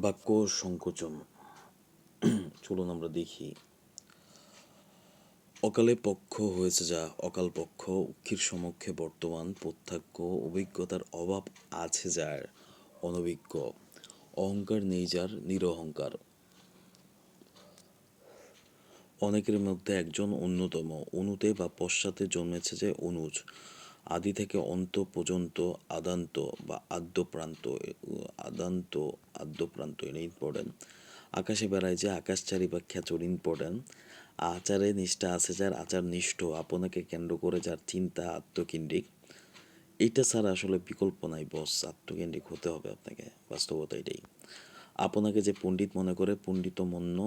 বাক্য সংকোচন চলুন আমরা দেখি। অকালে পক্ষ হয়েছে যা অকাল পক্ষ উক্ষির সমক্ষে বর্তমান প্রত্যাজ্ঞ অভিজ্ঞতার অভাব আছে যার অনভিজ্ঞ। অহংকার নেই যার নিরহংকার। অনেকের মধ্যে একজন অন্যতম। অনুতে বা পশ্চাতে জন্মেছে যে অনুজ আদি থেকে অন্ত পর্যন্ত আদান্ত বা আদ্যপ্রান্ত আদান্ত, আদ্যপ্রান্ত এটা ইম্পর্টেন্ট আকাশে বেড়ায় যে আকাশচারী বা খ্যাচর ইম্পর্টেন্ট আচারে নিষ্ঠা আছে যার আচার নিষ্ঠ, আপনাকে কেন্দ্র করে যার চিন্তা আত্মকেন্দ্রিক। এটা ছাড়া আসলে বিকল্প নাই বস আত্মকেন্দ্রিক হতে হবে আপনাকে, বাস্তবতা এটাই। আপনাকে যে পণ্ডিত মনে করে, পণ্ডিত মন্য,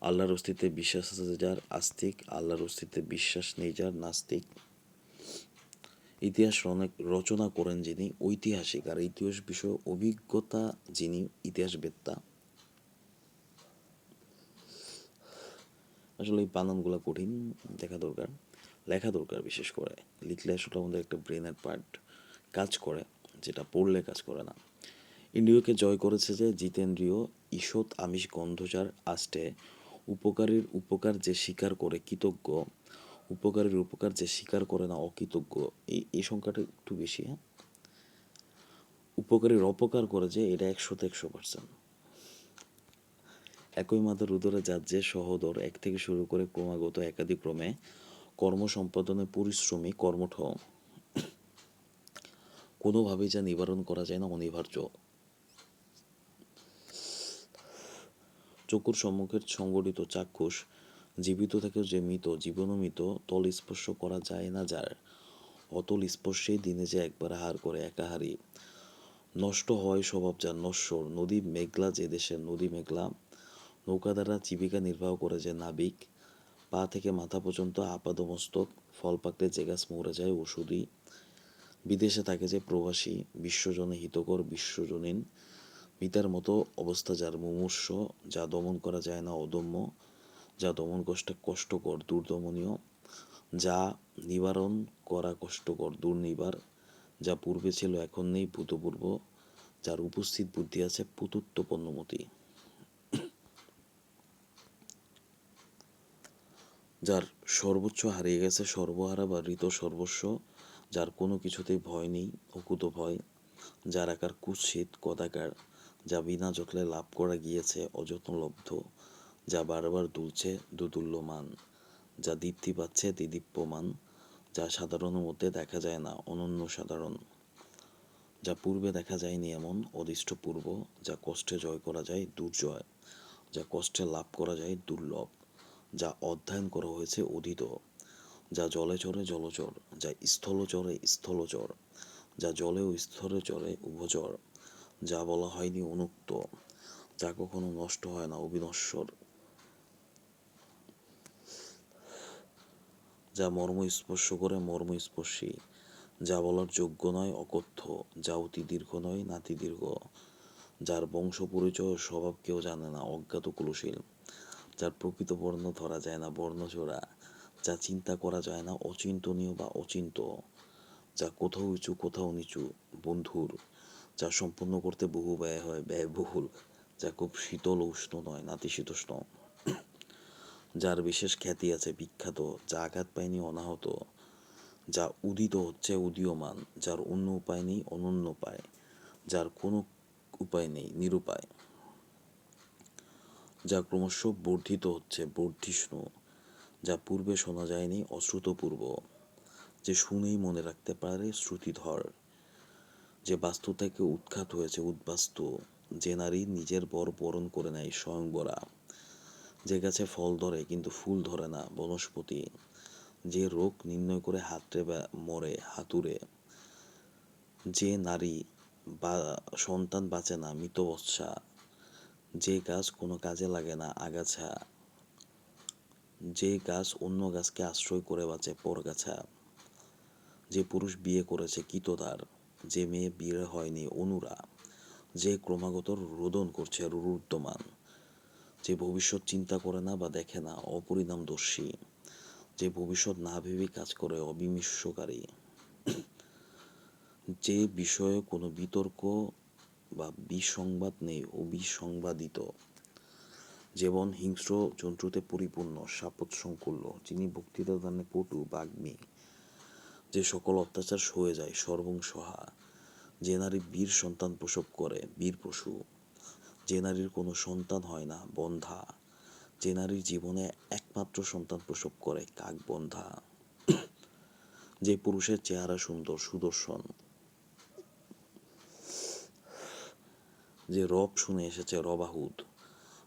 আল্লাহর অস্তিত্বে বিশ্বাস আছে যার আস্তিক, আল্লাহর অস্তিত্বে বিশ্বাস নেই যার নাস্তিক। ইতিহাস রচনা করেন যিনি, ঐতিহাসিক আর ইতিহাস বিষয়ে অভিজ্ঞতা যিনি, ইতিহাসবেত্তা। আসলে এই বানানগুলো কঠিন, দেখা দরকার, লেখা দরকার বিশেষ করে। লিখলে আসলে আমাদের একটা ব্রেনের পার্ট কাজ করে, যেটা পড়লে কাজ করে না। ইন্দ্রিয়কে জয় করেছে যে জিতেন্দ্রীয়, ঈষৎ আমিষ গন্ধজার আষ্টে উপকারীর উপকার যে স্বীকার করে কৃতজ্ঞ উপকারীর উপকার যে স্বীকার করে না অকৃতজ্ঞ, এই এই সংখ্যাটা একটু বেশি হ্যাঁ? উপকারীর অপকার করে যে এটা একশোতে একশো পার্সেন্ট একই মাথার যার যে সহদর, এক থেকে শুরু করে ক্রমাগত একাধিক্রমে কর্ম সম্পাদনে পরিশ্রমী, কর্মঠ। কোনোভাবেই যা নিবারণ করা যায় না অনিবার্য। চকুর সম্মুখের সংগঠিত চাক্ষুষ জীবিত থেকেও যে মৃত, জীবনও মৃত, তল স্পর্শ করা যায় না যার। অতল স্পর্শেই দিনে যে একবার হার করে একাহারি নষ্ট হয় স্বভাব যার নশ্বর। নদী মেঘলা যে দেশের নদী মেঘলা। নৌকা দ্বারা জীবিকা নির্বাহ করে যে নাবিক। পা থেকে মাথা পর্যন্ত আপাদমস্তক ফল পাকলে যে গাছ মরে যায় ওষুধি বিদেশে থাকে যে প্রবাসী। বিশ্বজনে হিতকর, বিশ্বজনীন। মিতার মতো অবস্থা যার মুমূর্ষ। যা দমন করা যায় না, অদম্য। যা দমন কষ্টে কষ্টকর দুর্দমনীয়, যা নিবারণ করা কষ্টকর দুর্নিবার, যা পূর্বে ছিল, এখন নেই ভূতপূর্ব, যার উপস্থিত বুদ্ধি আছে পুতুত্ব পণ্যমতি যার সর্বোচ্চ হারিয়ে গেছে সর্বহারা বা ঋত সর্বস্ব, যার কোনো কিছুতেই ভয় নেই, অকুত ভয়, যার আকার কুৎসিত, কদাকার, যা বিনা যত্নে লাভ করা গিয়েছে অযত্নলব্ধ যা বারবার দুলছে দুদুল্যমান, যা দীপ্তি পাচ্ছে দিদীপ্যমান যা সাধারণের মধ্যে দেখা যায় না অনন্য সাধারণ, যা পূর্বে দেখা যায়নি এমন অদৃষ্ট পূর্ব, যা কষ্টে জয় করা যায় দুর্জয়, যা কষ্টে লাভ করা যায় দুর্লভ, যা অধ্যয়ন করা হয়েছে অধীত, যা জলে চড়ে জলচর, যা স্থলচরে স্থলচর, যা জলে ও স্থলে চরে উভচর, যা বলা হয়নি অনুক্ত, যা কখনো নষ্ট হয় না অবিনশ্বর। যা মর্ম স্পর্শ করে মর্ম স্পর্শী যা বলার যোগ্য নয় অকথ্য, যা অতি দীর্ঘ নয় নাতি দীর্ঘ, যার বংশ পরিচয় স্বভাব কেউ জানে না, অজ্ঞাত কুলশীল, যার প্রকৃত বর্ণ ধরা যায় না বর্ণচোরা যা চিন্তা করা যায় না, অচিন্তনীয় বা অচিন্ত, যা কোথাও উঁচু, কোথাও নিচু, বন্ধুর, যা সম্পূর্ণ করতে বহু ব্যয় হয়, ব্যয়বহুল, যা খুব শীতল উষ্ণ নয়, নাতিশীতোষ্ণ। যার বিশেষ খ্যাতি আছে বিখ্যাত, যা আঘাত পায়নি অনাহত, যা উদিত হচ্ছে উদীয়মান, যার অন্য উপায় নেই অনন্য পায় যার কোনো উপায় নেই নিরুপায়, যা ক্রমশ বর্ধিত হচ্ছে বর্ধিষ্ণু, যা পূর্বে শোনা যায়নি অশ্রুতপূর্ব, যে শুনেই মনে রাখতে পারে শ্রুতিধর, যে বাস্তু থেকে উৎখাত হয়েছে উদ্বাস্তু, যে নারী নিজের বর বরণ করে নেয় স্বয়ংবরা। যে গাছে ফল ধরে কিন্তু ফুল ধরে না, বনস্পতি। যে রোগ নির্ণয় করে হাতড়ে মরে, হাতুড়ে। যে নারী বা সন্তান বাঁচে না মৃতবৎসা যে গাছ কোনো কাজে লাগে না, আগাছা। যে গাছ অন্য গাছকে আশ্রয় করে বাঁচে, পরগাছা। যে পুরুষ বিয়ে করেছে, কিতদার। যে মেয়ে বিয়ে হয়নি, অনুরা। যে ক্রমাগত রোদন করছে রুরুদ্যমান যে ভবিষ্যৎ চিন্তা করে না বা দেখে না, অপরিণামদর্শী। যে ভবিষ্যৎ না ভেবে কাজ করে অবিমিশ্বকারী যে বিষয়ে কোনো বিতর্ক বা বিসংবাদ নেই, অবিসংবাদিত। যেমন হিংস্র জন্তুতে পরিপূর্ণ সাপোৎসংকুল্য যিনি বক্তৃতা দানে পটু, বাগ্মী। যে সকল অত্যাচার সয়ে যায় সর্বংসহা যে নারী বীর সন্তান প্রসব করে, বীর পশু। যে নারীর কোনো সন্তান হয় না, বন্ধা। যে নারীর জীবনে একমাত্র সন্তান প্রসব করে কাকবন্ধা যে পুরুষের চেহারা সুন্দর, সুদর্শন। যে রব শুনে এসেছে রবাহুদ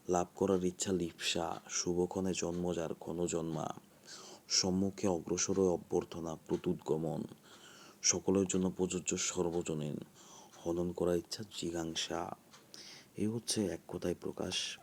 লাভ করার ইচ্ছা লিপসা শুভক্ষণে জন্ম যার জন্মা। সম্মুখে অগ্রসর অভ্যর্থনা, প্রতুদ্গমন। সকলের জন্য প্রযোজ্য সর্বজনীন। হনন করার ইচ্ছা জিজ্ঞাসা। এই হচ্ছে এক কথায় প্রকাশ।